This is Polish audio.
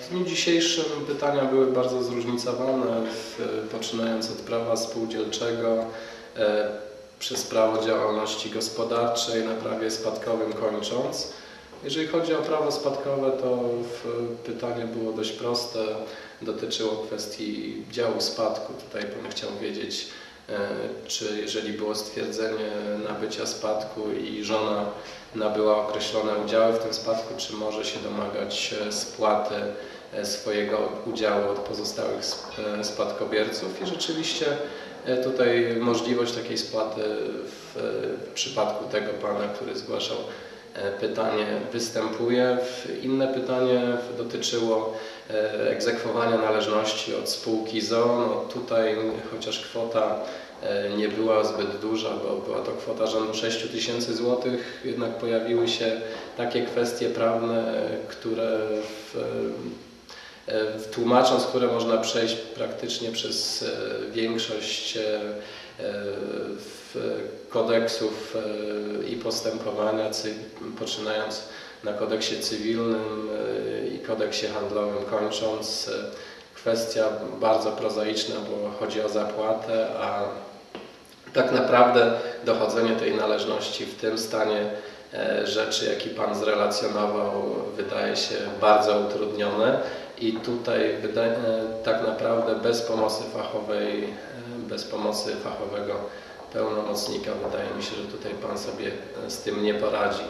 W dniu dzisiejszym pytania były bardzo zróżnicowane, poczynając od prawa spółdzielczego, przez prawo działalności gospodarczej, na prawie spadkowym kończąc. Jeżeli chodzi o prawo spadkowe, to pytanie było dość proste. Dotyczyło kwestii działu spadku. Tutaj Pan chciał wiedzieć, e, czy jeżeli było stwierdzenie nabycia spadku i żona nabyła określone udziały w tym spadku, czy może się domagać e, spłaty e, swojego udziału od pozostałych spadkobierców. I rzeczywiście tutaj możliwość takiej spłaty w przypadku tego Pana, który zgłaszał E, pytanie występuje. Inne pytanie dotyczyło e, egzekwowania należności od spółki ZO. No tutaj chociaż kwota e, nie była zbyt duża, bo była to kwota rzędu 6 tysięcy złotych, jednak pojawiły się takie kwestie prawne, które w, tłumacząc, które można przejść praktycznie przez większość kodeksów e, i postępowania, poczynając na kodeksie cywilnym e, i kodeksie handlowym, kończąc e, kwestia bardzo prozaiczna, bo chodzi o zapłatę, a tak naprawdę dochodzenie tej należności w tym stanie rzeczy, jaki Pan zrelacjonował, wydaje się bardzo utrudnione. I tutaj tak naprawdę bez pomocy fachowej, bez pomocy fachowego pełnomocnika. Wydaje mi się, że tutaj Pan sobie z tym nie poradzi.